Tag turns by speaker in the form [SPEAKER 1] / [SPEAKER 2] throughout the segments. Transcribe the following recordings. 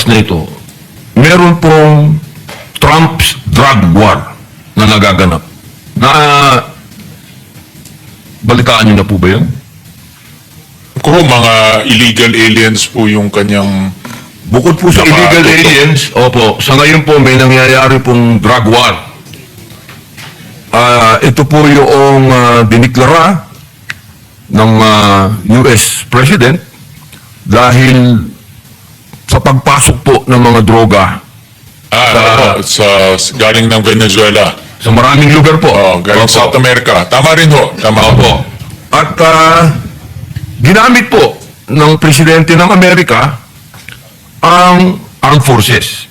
[SPEAKER 1] oras na ito, meron pong Trump's drug war na nagaganap. Na balitaan niyo na po ba yun?
[SPEAKER 2] Ko mga illegal aliens po yung kanyang
[SPEAKER 1] Bukod po sa illegal
[SPEAKER 2] totoo.
[SPEAKER 1] aliens, opo, sa ngayon po may nangyayari pong drug war. Ah, ito po yung uh, diniklara ng ah, US President dahil sa pagpasok po ng mga droga
[SPEAKER 2] ah,
[SPEAKER 1] Sa-
[SPEAKER 2] ano po, sa, galing ng Venezuela.
[SPEAKER 1] sa maraming lugar po.
[SPEAKER 2] Oh, galing
[SPEAKER 1] Opo.
[SPEAKER 2] South America. Tama rin ho. Tama
[SPEAKER 1] Opo.
[SPEAKER 2] po.
[SPEAKER 1] At ah, ginamit po ng Presidente ng Amerika ang armed forces.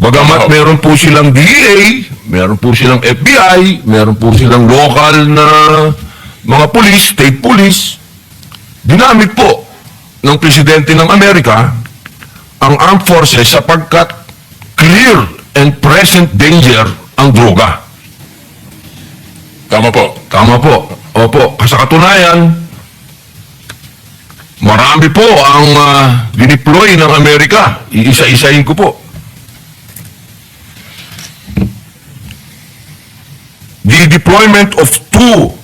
[SPEAKER 1] Bagamat
[SPEAKER 2] Oo.
[SPEAKER 1] meron po silang DEA, meron po silang FBI, meron po silang local na mga police, state police, ginamit po ng Presidente ng Amerika ang armed forces sapagkat clear and present danger ang droga.
[SPEAKER 2] Tama po.
[SPEAKER 1] Tama po. Opo. Sa katunayan, marami po ang uh, dineploy ng Amerika. Iisa-isahin ko po. The deployment of two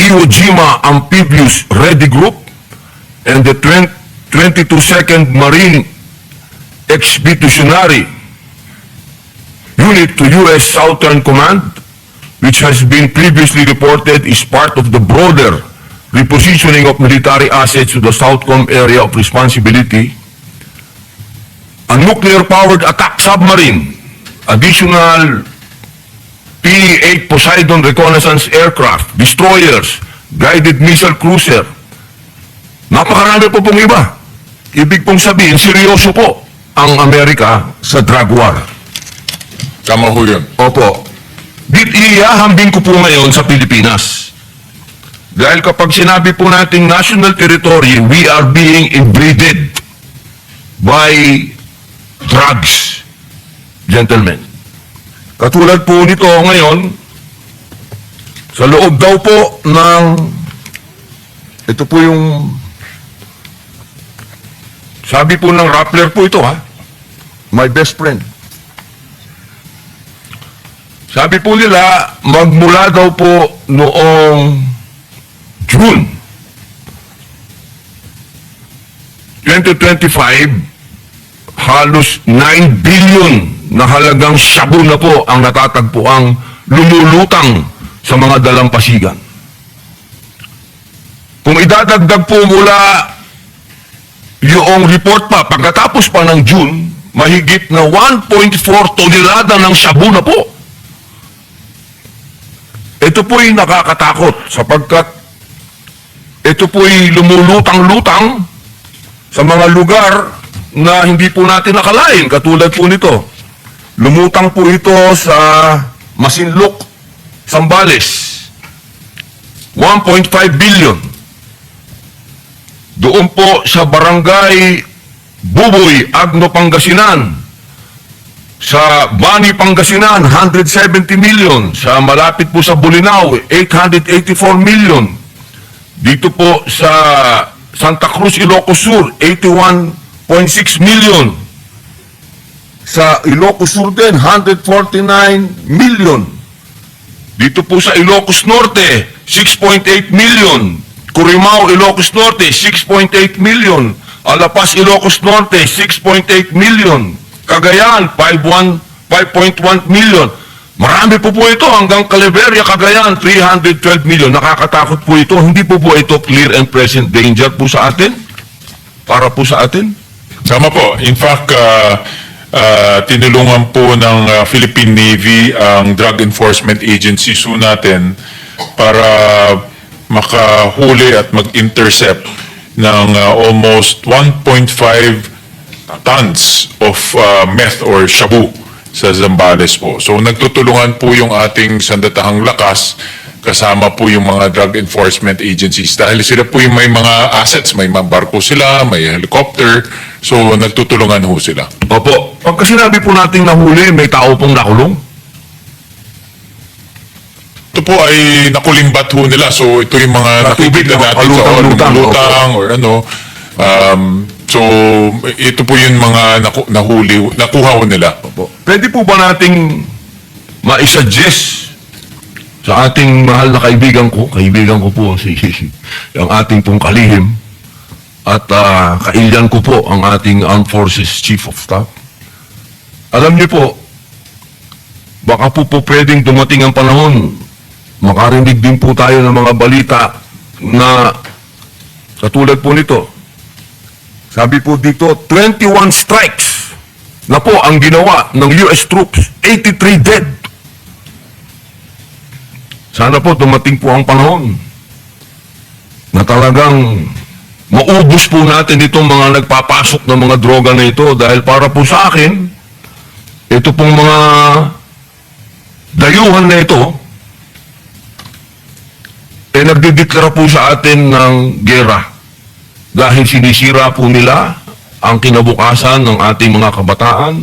[SPEAKER 1] Iwo Jima amphibious ready group and the 20 22nd Marine Expeditionary Unit to U.S. Southern Command which has been previously reported is part of the broader repositioning of military assets to the Southcom area of responsibility, a nuclear-powered attack submarine, additional P-8 Poseidon reconnaissance aircraft, destroyers, guided missile cruiser. Napakarami po pong iba. Ibig pong sabihin, seryoso po ang Amerika sa drug war.
[SPEAKER 2] Tama ho yun.
[SPEAKER 1] Opo. Dit ihahambing ko po ngayon sa Pilipinas. Dahil kapag sinabi po nating national territory, we are being invaded by drugs, gentlemen. Katulad po nito ngayon, sa loob daw po ng, ito po yung, sabi po ng Rappler po ito ha, my best friend. Sabi po nila, magmula daw po noong June 2025, halos 9 billion na halagang shabu na po ang natatagpo ang lumulutang sa mga dalampasigan. Kung idadagdag po mula yung report pa, pagkatapos pa ng June, mahigit na 1.4 tonelada ng shabu na po. Ito po'y nakakatakot sapagkat ito po'y lumulutang-lutang sa mga lugar na hindi po natin nakalain, katulad po nito. Lumutang po ito sa Masinloc, Sambales. 1.5 billion. Doon po sa barangay Buboy, Agno, Pangasinan, sa Bani, Pangasinan, 170 million. Sa malapit po sa Bulinaw, 884 million. Dito po sa Santa Cruz, Ilocos Sur, 81.6 million. Sa Ilocos Sur din, 149 million. Dito po sa Ilocos Norte, 6.8 million. Curimao, Ilocos Norte, 6.8 million. Alapas, Ilocos Norte, 6.8 million. Cagayan, 5.1 5.1 million. Marami po po ito hanggang Calaveria, Cagayan, 312 million. Nakakatakot po ito. Hindi po po ito clear and present danger po sa atin. Para po sa atin.
[SPEAKER 2] Tama po. In fact, uh, uh, tinulungan po ng uh, Philippine Navy ang Drug Enforcement Agency so natin para makahuli at mag-intercept ng uh, almost 1.5 tons of uh, meth or shabu sa Zambales po. So nagtutulungan po yung ating sandatahang lakas kasama po yung mga drug enforcement agencies dahil sila po yung may mga assets, may mga barko sila, may helicopter, so nagtutulungan ho sila.
[SPEAKER 1] Opo. Pagka sinabi po nating nahuli, may tao pong nakulong.
[SPEAKER 2] Ito po ay nakulimbat ho nila, so ito yung mga
[SPEAKER 1] Sa tubig,
[SPEAKER 2] nakikita natin sa
[SPEAKER 1] nakalutang-lutang,
[SPEAKER 2] lumulutang or ano. Um, So, ito po yung mga naku- nahuli, nakuha ko nila.
[SPEAKER 1] Po. Pwede po ba nating maisuggest sa ating mahal na kaibigan ko, kaibigan ko po si ang ating pong kalihim at ah, kailyan ko po ang ating Armed Forces Chief of Staff. Alam niyo po, baka po po pwedeng dumating ang panahon, makarinig din po tayo ng mga balita na katulad po nito. Sabi po dito, 21 strikes na po ang ginawa ng US troops, 83 dead. Sana po dumating po ang panahon na talagang maubos po natin itong mga nagpapasok ng mga droga na ito dahil para po sa akin, ito pong mga dayuhan na ito, eh nagdideklara po sa atin ng gera dahil sinisira po nila ang kinabukasan ng ating mga kabataan.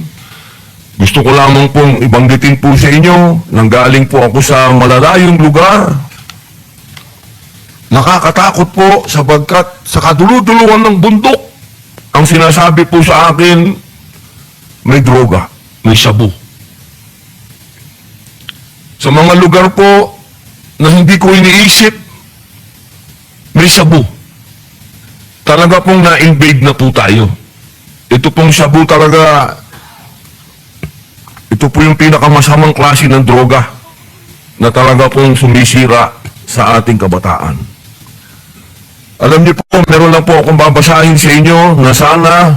[SPEAKER 1] Gusto ko lamang pong ibanggitin po sa inyo, nanggaling po ako sa malalayong lugar. Nakakatakot po sapagkat sa kaduluduluhan ng bundok, ang sinasabi po sa akin, may droga, may sabu. Sa mga lugar po na hindi ko iniisip, may sabu talaga pong na-invade na po tayo. Ito pong shabu talaga, ito po yung pinakamasamang klase ng droga na talaga pong sumisira sa ating kabataan. Alam niyo po, meron lang po akong babasahin sa inyo na sana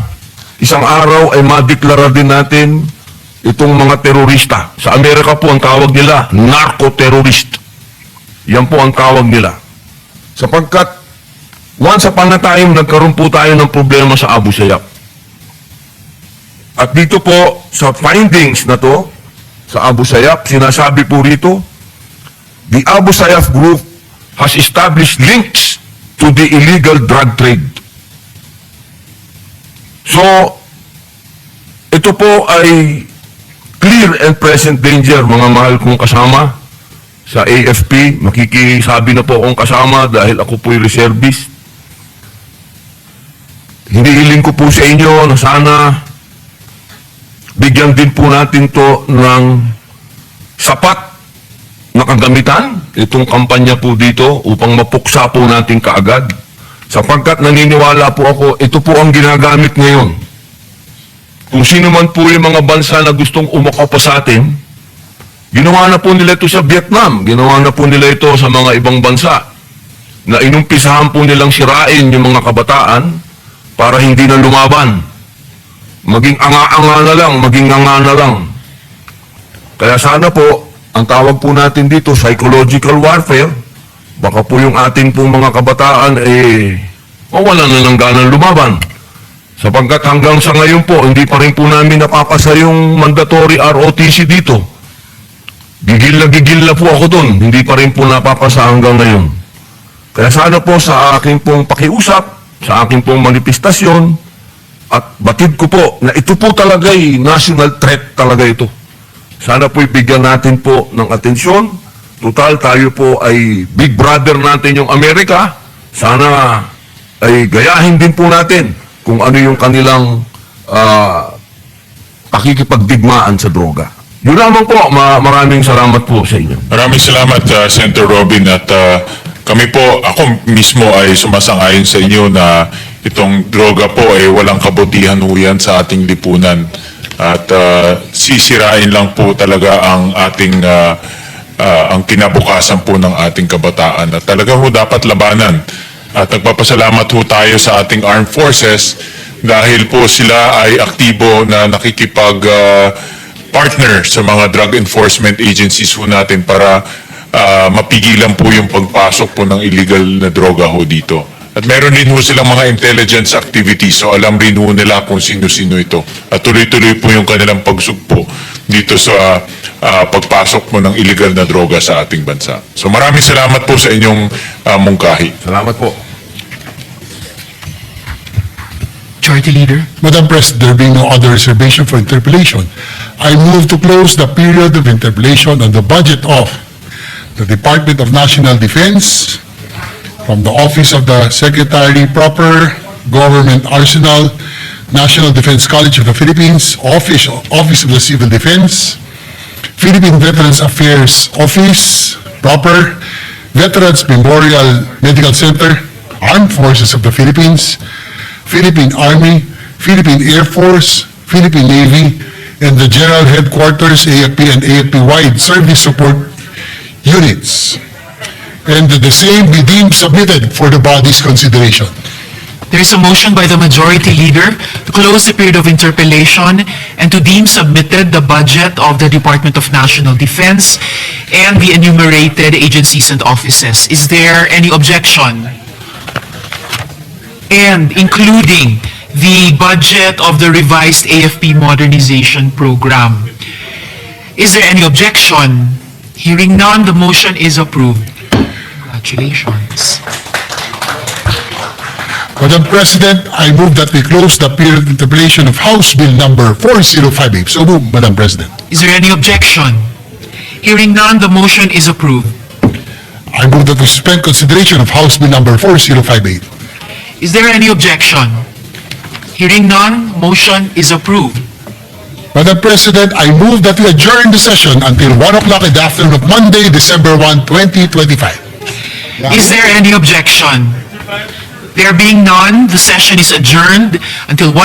[SPEAKER 1] isang araw ay madeklara din natin itong mga terorista. Sa Amerika po ang tawag nila, narco-terrorist. Yan po ang tawag nila. Sapagkat Once upon a time, nagkaroon po tayo ng problema sa Abu Sayyaf. At dito po, sa findings na to, sa Abu Sayyaf, sinasabi po rito, the Abu Sayyaf group has established links to the illegal drug trade. So, ito po ay clear and present danger, mga mahal kong kasama sa AFP. Makikisabi na po akong kasama dahil ako po'y reservist. Hinihiling ko po sa inyo na sana bigyan din po natin to ng sapat na kagamitan, itong kampanya po dito upang mapuksa po natin kaagad. Sapagkat naniniwala po ako, ito po ang ginagamit ngayon. Kung sino man po yung mga bansa na gustong umakaw sa atin, ginawa na po nila ito sa Vietnam, ginawa na po nila ito sa mga ibang bansa, na inumpisahan po nilang sirain yung mga kabataan para hindi na lumaban. Maging anga-anga na lang, maging anga na lang. Kaya sana po, ang tawag po natin dito, psychological warfare, baka po yung ating pong mga kabataan, eh, mawala na ng ganang lumaban. Sapagkat hanggang sa ngayon po, hindi pa rin po namin napapasa yung mandatory ROTC dito. Gigil na gigil na po ako doon, hindi pa rin po napapasa hanggang ngayon. Kaya sana po sa aking pong pakiusap, sa aking pong manifestasyon, at batid ko po na ito po talaga ay national threat talaga ito. Sana po ibigyan natin po ng atensyon. Total, tayo po ay big brother natin yung Amerika. Sana ay gayahin din po natin kung ano yung kanilang ah, pakikipagdigmaan sa droga. Yun lamang po, ma- maraming salamat po sa inyo.
[SPEAKER 2] Maraming salamat, uh, Senator Robin. At uh, kami po, ako mismo ay sumasang-ayon sa inyo na itong droga po ay walang kabutihan ho yan sa ating lipunan. At uh, sisirain lang po talaga ang ating uh, uh, ang kinabukasan po ng ating kabataan. At talaga ho dapat labanan. At nagpapasalamat ho tayo sa ating armed forces dahil po sila ay aktibo na nakikipag uh, partner sa mga drug enforcement agencies ho natin para ah, mapigilan po yung pagpasok po ng illegal na droga ho dito. At meron din ho silang mga intelligence activities so alam rin ho nila kung sino-sino ito. At tuloy-tuloy po yung kanilang pagsugpo dito sa ah, pagpasok mo ng illegal na droga sa ating bansa. So maraming salamat po sa inyong ah, mungkahi.
[SPEAKER 1] Salamat po.
[SPEAKER 3] Majority Leader.
[SPEAKER 4] Madam President, there being no other reservation for interpellation, I move to close the period of interpellation on the budget of the Department of National Defense from the Office of the Secretary Proper Government Arsenal, National Defense College of the Philippines, Office, Office of the Civil Defense, Philippine Veterans Affairs Office, proper, Veterans Memorial Medical Center, Armed Forces of the Philippines, Philippine Army, Philippine Air Force, Philippine Navy, and the General Headquarters, AFP and AFP-wide Service Support Units. And the same be deemed submitted for the body's consideration.
[SPEAKER 3] There is a motion by the Majority Leader to close the period of interpellation and to deem submitted the budget of the Department of National Defense and the enumerated agencies and offices. Is there any objection? And including the budget of the revised AFP Modernization Program. Is there any objection? Hearing none, the motion is approved. Congratulations.
[SPEAKER 4] Madam President, I move that we close the period of interpellation of House Bill Number 4058. So move, Madam President.
[SPEAKER 3] Is there any objection? Hearing none, the motion is approved.
[SPEAKER 4] I move that we suspend consideration of House Bill Number 4058.
[SPEAKER 3] Is there any objection? Hearing none, motion is approved.
[SPEAKER 4] Madam President, I move that we adjourn the session until 1 o'clock in the afternoon of Monday, December 1, 2025.
[SPEAKER 3] Is there any objection? There being none, the session is adjourned until 1